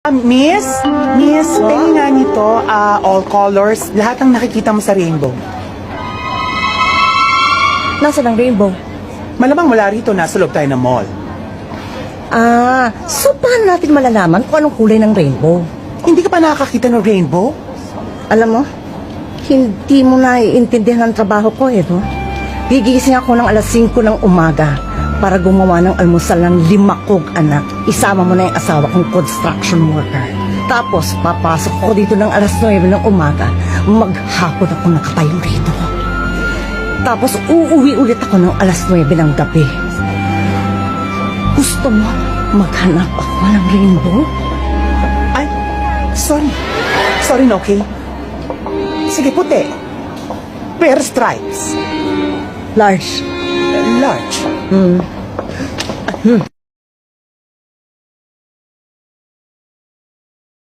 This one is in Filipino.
Ah, miss, miss, pengi nga nito, ah, all colors, lahat ng nakikita mo sa rainbow. Nasaan ang rainbow? Malamang wala rito, nasa loob tayo ng mall. Ah, so paano natin malalaman kung anong kulay ng rainbow? Hindi ka pa nakakakita ng rainbow? Alam mo, hindi mo na iintindihan ang trabaho ko eh, no? Gigising ako ng alas 5 ng umaga para gumawa ng almusal ng lima kong anak. Isama mo na yung asawa kong construction worker. Tapos, papasok ako dito ng alas 9 ng umaga. Maghapon ako nakatayo rito. Tapos, uuwi ulit ako ng alas 9 ng gabi. Gusto mo maghanap ako ng rainbow? Ay, sorry. Sorry, no, okay? Sige, puti. Pair stripes. Large. Large. Hmm. 嗯。